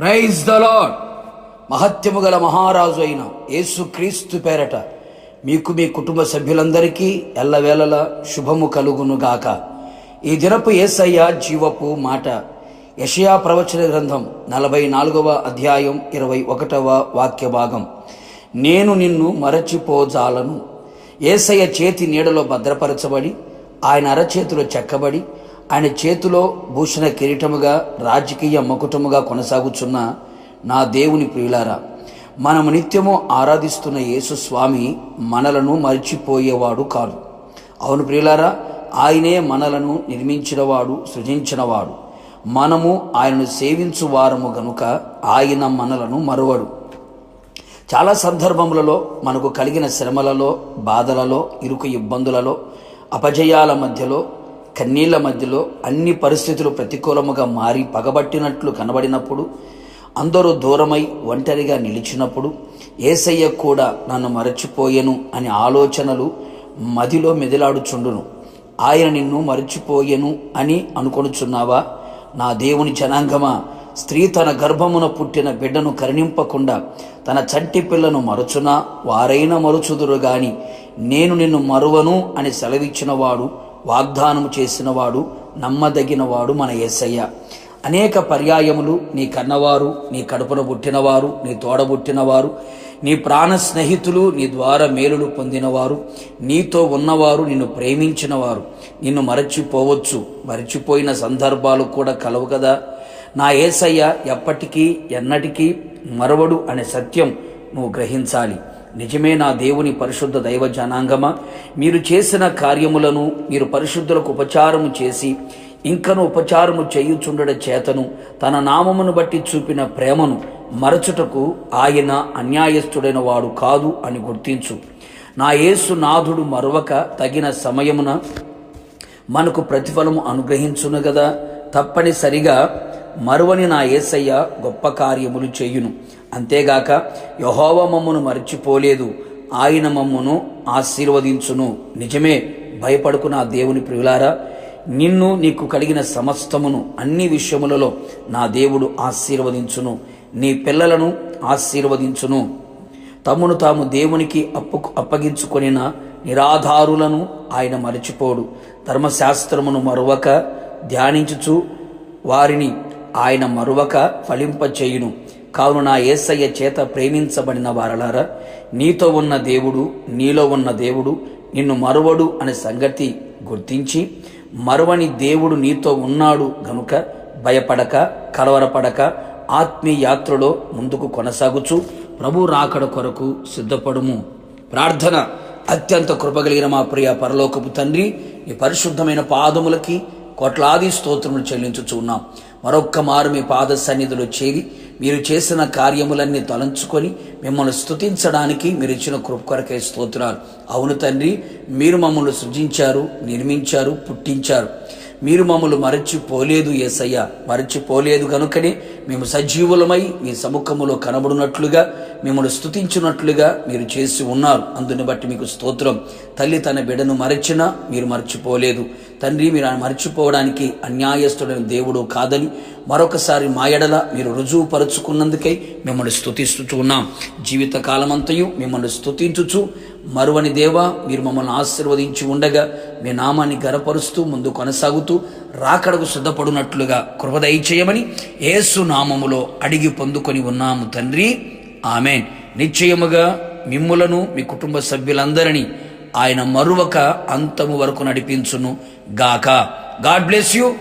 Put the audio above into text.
Praise the lord మహత్యము గల మహారాజు అయిన యేసుక్రీస్తు పేరట మీకు మీ కుటుంబ సభ్యులందరికీ ఎల్లవేళల శుభము కలుగును గాక. ఈ దినపు ఏసయ్య జీవపు మాట. యషయా ప్రవచన గ్రంథం నలభై నాలుగవ అధ్యాయం ఇరవై ఒకటవ వాక్య భాగం నేను నిన్ను మరచిపోజాలను. ఏసయ్య చేతి నీడలో భద్రపరచబడి ఆయన అరచేతిలో చెక్కబడి ఆయన చేతిలో భూషణ కిరీటముగా రాజకీయ మకుటముగా కొనసాగుచున్న నా దేవుని ప్రియులారా మనము నిత్యము ఆరాధిస్తున్న యేసు స్వామి మనలను మరిచిపోయేవాడు కాదు. అవును ప్రియులారా ఆయనే మనలను నిర్మించినవాడు సృజించినవాడు. మనము ఆయనను సేవించు వారము గనుక ఆయన మనలను మరువడు. చాలా సందర్భములలో మనకు కలిగిన శ్రమలలో బాధలలో ఇరుకు ఇబ్బందులలో అపజయాల మధ్యలో కన్నీళ్ళ మధ్యలో అన్ని పరిస్థితులు ప్రతికూలముగా మారి పగబట్టినట్లు కనబడినప్పుడు అందరూ దూరమై ఒంటరిగా నిలిచినప్పుడు ఏసయ్య కూడా నన్ను మరచిపోయెను అనే ఆలోచనలు మదిలో మెదిలాడుచుండును. ఆయన నిన్ను మరచిపోయెను అని అనుకొనుచున్నావా? నా దేవుని జనాంగమా స్త్రీ తన గర్భమున పుట్టిన బిడ్డను కరుణింపకుండా తన చంటి పిల్లను మరచునా? వారైనా మరుచుదురు గాని నేను నిన్ను మరువను అని సెలవిచ్చినవాడు వాగ్దానము చేసినవాడు నమ్మదగినవాడు మన యేసయ్య అనేక పర్యాయములు నీ కన్నవారు నీ కడుపున పుట్టినవారు నీ తోడబుట్టినవారు నీ ప్రాణ స్నేహితులు నీ ద్వారా మేలులు పొందినవారు నీతో ఉన్నవారు నిన్ను ప్రేమించినవారు నిన్ను మరచిపోవచ్చు మరచిపోయిన సందర్భాలు కూడా కలవు కదా. నా ఏసయ్య ఎప్పటికీ ఎన్నటికీ మరవడు అనే సత్యం నువ్వు గ్రహించాలి. నిజమే నా దేవుని పరిశుద్ధ దైవ జనాంగమా? మీరు చేసిన కార్యములను మీరు పరిశుద్ధులకు ఉపచారము చేసి ఇంకను ఉపచారము చేయుచుండడ చేతను తన నామమును బట్టి చూపిన ప్రేమను మరచుటకు ఆయన అన్యాయస్తుడైన వాడు కాదు అని గుర్తించు. నా యేసు నాథుడు మరొక తగిన సమయమున మనకు ప్రతిఫలము అనుగ్రహించును కదా తప్పనిసరిగా మరువని నా ఏసయ్య గొప్ప కార్యములు చేయును. అంతేగాక యహోవ మమ్మును మర్చిపోలేదు. ఆయన మమ్మును ఆశీర్వదించును. నిజమే భయపడుకు నా దేవుని ప్రియులారా నిన్ను నీకు కలిగిన సమస్తమును అన్ని విషయములలో నా దేవుడు ఆశీర్వదించును. నీ పిల్లలను ఆశీర్వదించును. తమ్మును తాము దేవునికి అప్పు అప్పగించుకొనిన నిరాధారులను ఆయన మరచిపోడు. ధర్మశాస్త్రమును మరువక ధ్యానించుచు వారిని ఆయన మరువక ఫలింపచేయును. కావున నా ఏసయ్య చేత ప్రేమించబడిన వారలారా నీతో ఉన్న దేవుడు నీలో ఉన్న దేవుడు నిన్ను మరువడు అనే సంగతి గుర్తించి మరువని దేవుడు నీతో ఉన్నాడు గనుక భయపడక కలవరపడక ఆత్మీయ యాత్రలో ముందుకు కొనసాగుచు ప్రభు రాకడ కొరకు సిద్ధపడుము. ప్రార్థన అత్యంత కృపగలిగిన మా ప్రియ పరలోకపు తండ్రి ఈ పరిశుద్ధమైన పాదములకి కోట్లాది స్తోత్రములు చెల్లించుచున్నాం మరొక్క మారు మీ పాద సన్నిధిలో చేరి మీరు చేసిన కార్యములన్నీ తలంచుకొని మిమ్మల్ని స్తుతించడానికి మీరు ఇచ్చిన కృప కొరకే స్తోత్రాలు. అవును తండ్రి మీరు మమ్మల్ని సృజించారు నిర్మించారు పుట్టించారు. మీరు మమ్మల్ని మరచిపోలేదు ఏసయ్య. మరచిపోలేదు కనుకనే మేము సజీవులమై మీ సముఖములో కనబడినట్లుగా మిమ్మల్ని స్థుతించినట్లుగా మీరు చేసి ఉన్నారు. అందుని బట్టి మీకు స్తోత్రం. తల్లి తన బిడను మరచినా మీరు మర్చిపోలేదు. తండ్రి మీరు ఆయన మర్చిపోవడానికి అన్యాయస్తుడైన దేవుడు కాదని మరొకసారి మా ఎడల మీరు రుజువు పరుచుకున్నందుకై మిమ్మల్ని స్తుతిస్తూ ఉన్నాం. జీవిత కాలమంతయు మిమ్మల్ని స్థుతించుచు మరువని దేవా మీరు మమ్మల్ని ఆశీర్వదించి ఉండగా మీ నామాన్ని గరపరుస్తూ ముందు కొనసాగుతూ రాకడకు సిద్ధపడినట్లుగా కృపదయచేయమని చేయమని నామములో అడిగి పొందుకొని ఉన్నాము తండ్రి. ఆమె నిశ్చయముగా మిమ్ములను మీ కుటుంబ సభ్యులందరినీ ఆయన మరువక అంతము వరకు నడిపించును గాక. God bless you.